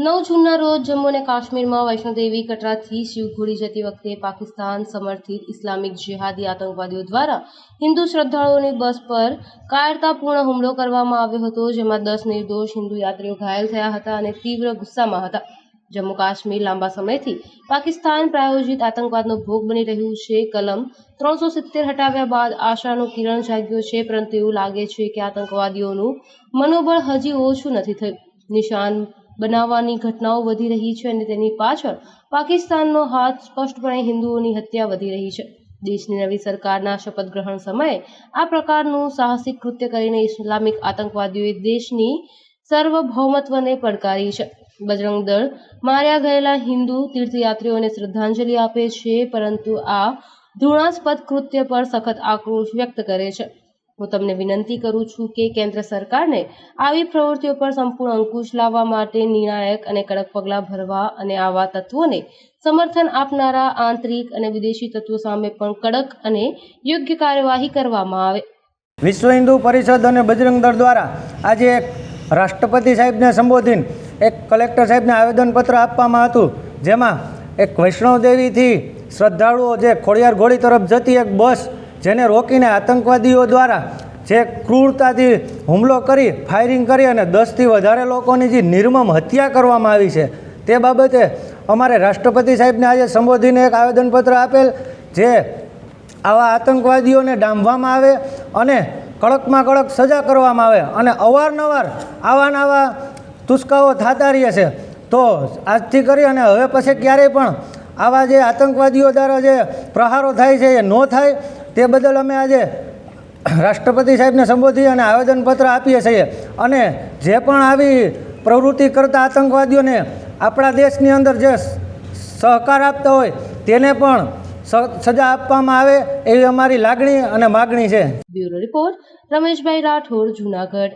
નવ જૂનના રોજ જમ્મુ અને કાશ્મીરમાં વૈષ્ણોદેવી કટરાથી શિવખોડી જતી વખતે પાકિસ્તાન સમર્થિત ઇસ્લામિક જિહાદી આતંકવાદીઓ દ્વારા હિન્દુ શ્રદ્ધાળુઓની બસ પર કાયરતાપૂર્ણ હુમલો કરવામાં આવ્યો હતો, જેમાં દસ નિર્દોષ હિન્દુ યાત્રીઓ ઘાયલ થયા હતા અને તીવ્ર ગુસ્સામાં હતા. જમ્મુ કાશ્મીર લાંબા સમયથી પાકિસ્તાન પ્રાયોજિત આતંકવાદનો ભોગ બની રહ્યું છે. કલમ ત્રણસો સિત્તેર હટાવ્યા બાદ આશાનું કિરણ જાગ્યો છે, પરંતુ એવું લાગે છે કે આતંકવાદીઓનું મનોબળ હજી ઓછું નથી થયું. નિશાન બનાવવાની ઘટનાઓ વધી રહી છે અને તેની પાછળ પાકિસ્તાનનો હાથ સ્પષ્ટપણે હિન્દુઓની હત્યા વધી રહી છે. દેશની નવી સરકારના શપથ ગ્રહણ સમયે આ પ્રકારનું સાહસિક કૃત્ય કરીને ઇસ્લામિક આતંકવાદીઓએ દેશની સર્વભૌમત્વને પડકારી છે. બજરંગ દળ માર્યા ગયેલા હિન્દુ તીર્થયાત્રીઓને શ્રદ્ધાંજલિ આપે છે, પરંતુ આ ઘૃણાસ્પદ કૃત્ય પર સખત આક્રોશ વ્યક્ત કરે છે. હું તમને વિનંતી કરું છું કે કેન્દ્ર સરકારને આવી પ્રવૃત્તિઓ પર સંપૂર્ણ અંકુશ લાવવા માટે નિર્ણાયક અને કડક પગલાં ભરવા અને આવા તત્વોને સમર્થન આપનારા આંતરિક અને વિદેશી તત્વો સામે પણ કડક અને યોગ્ય કાર્યવાહી કરવામાં આવે. વિશ્વ હિન્દુ પરિષદ અને બજરંગ દળ દ્વારા આજે એક રાષ્ટ્રપતિ સાહેબને સંબોધીને એક કલેક્ટર સાહેબને આવેદનપત્ર આપવામાં હતું, જેમાં એક વૈષ્ણવદેવીથી શ્રદ્ધાળુઓ જે ખોડિયાર ઘોડી તરફ જતી એક બસ જેને રોકીને આતંકવાદીઓ દ્વારા જે ક્રૂરતાથી હુમલો કરી ફાયરિંગ કરી અને દસથી વધારે લોકોની જે નિર્મમ હત્યા કરવામાં આવી છે, તે બાબતે અમારે રાષ્ટ્રપતિ સાહેબને આજે સંબોધીને એક આવેદનપત્ર આપેલ જે આવા આતંકવાદીઓને ડામવામાં આવે અને કડકમાં કડક સજા કરવામાં આવે અને અવારનવાર આવા નવા તુસ્કાઓ થતા રહે છે, તો આજથી કરી અને હવે પછી ક્યારેય પણ આવા જે આતંકવાદીઓ દ્વારા જે પ્રહારો થાય છે એ ન થાય. તે બદલ અમે આજે રાષ્ટ્રપતિ સાહેબને સંબોધી અને આવેદનપત્ર આપીએ છીએ. અને જે પણ આવી પ્રવૃત્તિ કરતા આતંકવાદીઓને આપણા દેશની અંદર જે સહકાર આપતા હોય, તેને પણ સજા આપવામાં આવે એવી અમારી લાગણી અને માગણી છે. Bureau report, Rameshbhai Rathod, Junagadh.